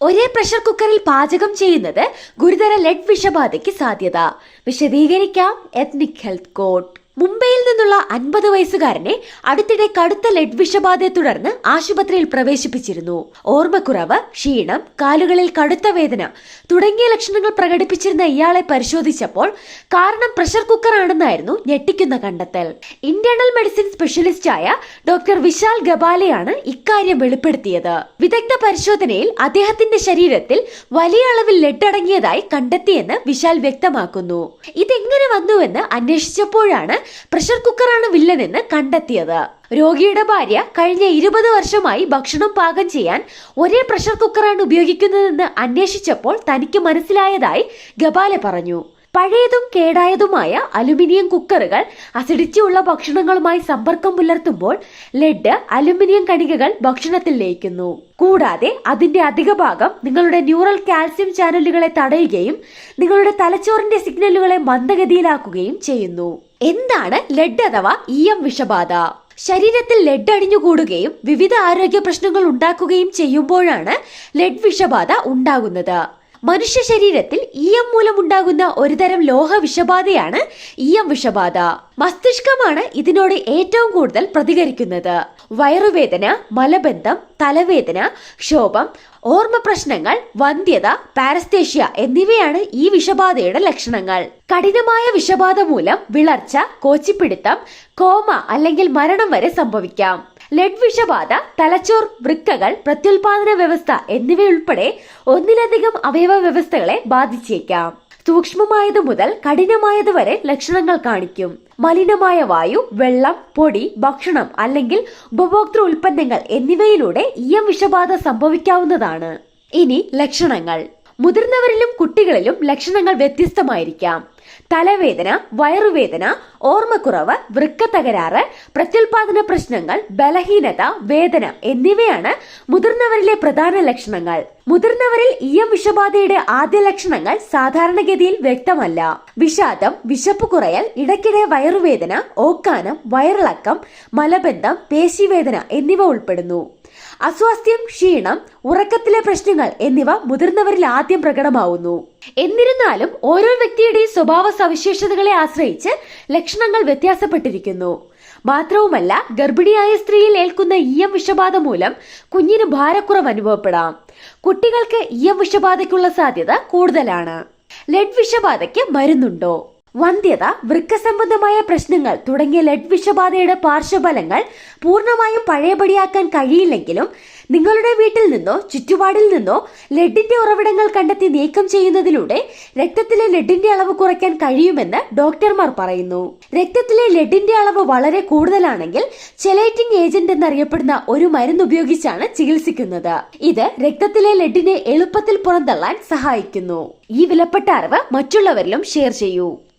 ഒരേ പ്രഷർ കുക്കറിൽ പാചകം ചെയ്യുന്നത് ഗുരുതര ലെഡ് വിഷബാധയ്ക്ക് സാധ്യത. വിശദീകരിക്കാം എത്നിക് ഹെൽത്ത് കോഡ് മുംബൈയിൽ നിന്നുള്ള അൻപത് വയസ്സുകാരനെ അടുത്തിടെ കടുത്ത ലെഡ് വിഷബാധയെ തുടർന്ന് ആശുപത്രിയിൽ പ്രവേശിപ്പിച്ചിരുന്നു. ഓർമ്മക്കുറവ് ക്ഷീണം കാലുകളിൽ കടുത്ത വേദന തുടങ്ങിയ ലക്ഷണങ്ങൾ പ്രകടിപ്പിച്ചിരുന്ന ഇയാളെ പരിശോധിച്ചപ്പോൾ കാരണം പ്രഷർ കുക്കർ ആണെന്നായിരുന്നു ഞെട്ടിക്കുന്ന കണ്ടെത്തൽ. ഇന്റേണൽ മെഡിസിൻ സ്പെഷ്യലിസ്റ്റായ ഡോക്ടർ വിശാൽ ഗബാലയാണ് ഇക്കാര്യം വെളിപ്പെടുത്തിയത്. വിദഗ്ധ പരിശോധനയിൽ അദ്ദേഹത്തിന്റെ ശരീരത്തിൽ വലിയ അളവിൽ ലെഡ് അടങ്ങിയതായി കണ്ടെത്തിയെന്ന് വിശാൽ വ്യക്തമാക്കുന്നു. ഇതെങ്ങനെ വന്നുവെന്ന് അന്വേഷിച്ചപ്പോഴാണ് പ്രഷർ കുക്കറാണ് വില്ലനെന്ന് കണ്ടെത്തിയത്. രോഗിയുടെ ഭാര്യ കഴിഞ്ഞ ഇരുപത് വർഷമായി ഭക്ഷണം പാകം ചെയ്യാൻ ഒരേ പ്രഷർ കുക്കറാണ് ഉപയോഗിക്കുന്നതെന്ന് അന്വേഷിച്ചപ്പോൾ തനിക്ക് മനസ്സിലായതായി ഗബാലെ പറഞ്ഞു. പഴയതും കേടായതുമായ അലുമിനിയം കുക്കറുകൾ അസിഡിറ്റിയുള്ള ഭക്ഷണങ്ങളുമായി സമ്പർക്കം പുലർത്തുമ്പോൾ ലെഡ് അലുമിനിയം കണികകൾ ഭക്ഷണത്തിൽ ലയിക്കുന്നു. കൂടാതെ അതിന്റെ അധിക ഭാഗം നിങ്ങളുടെ ന്യൂറൽ കാൽസ്യം ചാനലുകളെ തടയുകയും നിങ്ങളുടെ തലച്ചോറിന്റെ സിഗ്നലുകളെ മന്ദഗതിയിലാക്കുകയും ചെയ്യുന്നു. എന്താണ് ലെഡ് അഥവാ ഇ എം വിഷബാധ? ശരീരത്തിൽ ലെഡ് അടിഞ്ഞുകൂടുകയും വിവിധ ആരോഗ്യ പ്രശ്നങ്ങൾ ഉണ്ടാക്കുകയും ചെയ്യുമ്പോഴാണ് ലെഡ് വിഷബാധ ഉണ്ടാകുന്നത്. മനുഷ്യ ശരീരത്തിൽ ഇ എം മൂലമുണ്ടാകുന്ന ഒരുതരം ലോഹ വിഷബാധയാണ് ഇ എം വിഷബാധ. മസ്തിഷ്കമാണ് ഇതിനോട് ഏറ്റവും കൂടുതൽ പ്രതികരിക്കുന്നത്. വയറുവേദന മലബന്ധം തലവേദന ക്ഷോഭം ഓർമ്മ പ്രശ്നങ്ങൾ വന്ധ്യത പാരസ്തേഷ്യ എന്നിവയാണ് ഈ വിഷബാധയുടെ ലക്ഷണങ്ങൾ. കഠിനമായ വിഷബാധ മൂലം വിളർച്ച കോച്ചിപ്പിടുത്തം കോമ അല്ലെങ്കിൽ മരണം വരെ സംഭവിക്കാം. ലെഡ് വിഷബാധ തലച്ചോർ വൃക്കകൾ പ്രത്യുൽപാദന വ്യവസ്ഥ എന്നിവയുൾപ്പെടെ ഒന്നിലധികം അവയവ വ്യവസ്ഥകളെ ബാധിച്ചേക്കാം. സൂക്ഷ്മമായത് മുതൽ കഠിനമായത് വരെ ലക്ഷണങ്ങൾ കാണിക്കും. മലിനമായ വായു വെള്ളം പൊടി ഭക്ഷണം അല്ലെങ്കിൽ ഉപഭോക്തൃ ഉൽപ്പന്നങ്ങൾ എന്നിവയിലൂടെ ഇയം വിഷബാധ സംഭവിക്കാവുന്നതാണ്. ഇനി ലക്ഷണങ്ങൾ. മുതിർന്നവരിലും കുട്ടികളിലും ലക്ഷണങ്ങൾ വ്യത്യസ്തമായിരിക്കാം. തലവേദന വയറുവേദന ഓർമ്മക്കുറവ് വൃക്ക തകരാറ് പ്രത്യുൽപാദന പ്രശ്നങ്ങൾ ബലഹീനത വേദന എന്നിവയാണ് മുതിർന്നവരിലെ പ്രധാന ലക്ഷണങ്ങൾ. മുതിർന്നവരിൽ എം വിഷബാധയുടെ ആദ്യ ലക്ഷണങ്ങൾ സാധാരണഗതിയിൽ വ്യക്തമല്ല. വിഷാദം വിശപ്പ് കുറയൽ ഇടയ്ക്കിടെ വയറുവേദന ഓക്കാനം വയറിളക്കം മലബന്ധം പേശിവേദന എന്നിവ ഉൾപ്പെടുന്നു. അസ്വാസ്ഥ്യം ക്ഷീണം ഉറക്കത്തിലെ പ്രശ്നങ്ങൾ എന്നിവ മുതിർന്നവരിൽ ആദ്യം പ്രകടമാവുന്നു. എന്നിരുന്നാലും ഓരോ വ്യക്തിയുടെയും സ്വഭാവ സവിശേഷതകളെ ആശ്രയിച്ച് ലക്ഷണങ്ങൾ വ്യത്യാസപ്പെട്ടിരിക്കുന്നു. മാത്രവുമല്ല ഗർഭിണിയായ സ്ത്രീയിൽ ഏൽക്കുന്ന ഇ എം വിഷബാധ മൂലം കുഞ്ഞിന് ഭാരക്കുറവ് അനുഭവപ്പെടാം. കുട്ടികൾക്ക് ഇ എം വിഷബാധയ്ക്കുള്ള സാധ്യത കൂടുതലാണ്. ലെഡ് വിഷബാധയ്ക്ക് മരുന്നുണ്ടോ? വന്ധ്യത വൃക്കസംബന്ധമായ പ്രശ്നങ്ങൾ തുടങ്ങിയ ലെഡ് വിഷബാധയുടെ പാർശ്വഫലങ്ങൾ പൂർണമായും പഴയപടിയാക്കാൻ കഴിയില്ലെങ്കിലും നിങ്ങളുടെ വീട്ടിൽ നിന്നോ ചുറ്റുപാടിൽ നിന്നോ ലെഡിന്റെ ഉറവിടങ്ങൾ കണ്ടെത്തി നീക്കം ചെയ്യുന്നതിലൂടെ രക്തത്തിലെ ലെഡിന്റെ അളവ് കുറയ്ക്കാൻ കഴിയുമെന്ന് ഡോക്ടർമാർ പറയുന്നു. രക്തത്തിലെ ലെഡിന്റെ അളവ് വളരെ കൂടുതലാണെങ്കിൽ ചെലൈറ്റിംഗ് ഏജന്റ് എന്നറിയപ്പെടുന്ന ഒരു മരുന്ന് ഉപയോഗിച്ചാണ് ചികിത്സിക്കുന്നത്. ഇത് രക്തത്തിലെ ലെഡിനെ എളുപ്പത്തിൽ പുറന്തള്ളാൻ സഹായിക്കുന്നു. ഈ വിലപ്പെട്ട അറിവ് മറ്റുള്ളവരിലും ഷെയർ ചെയ്യൂ.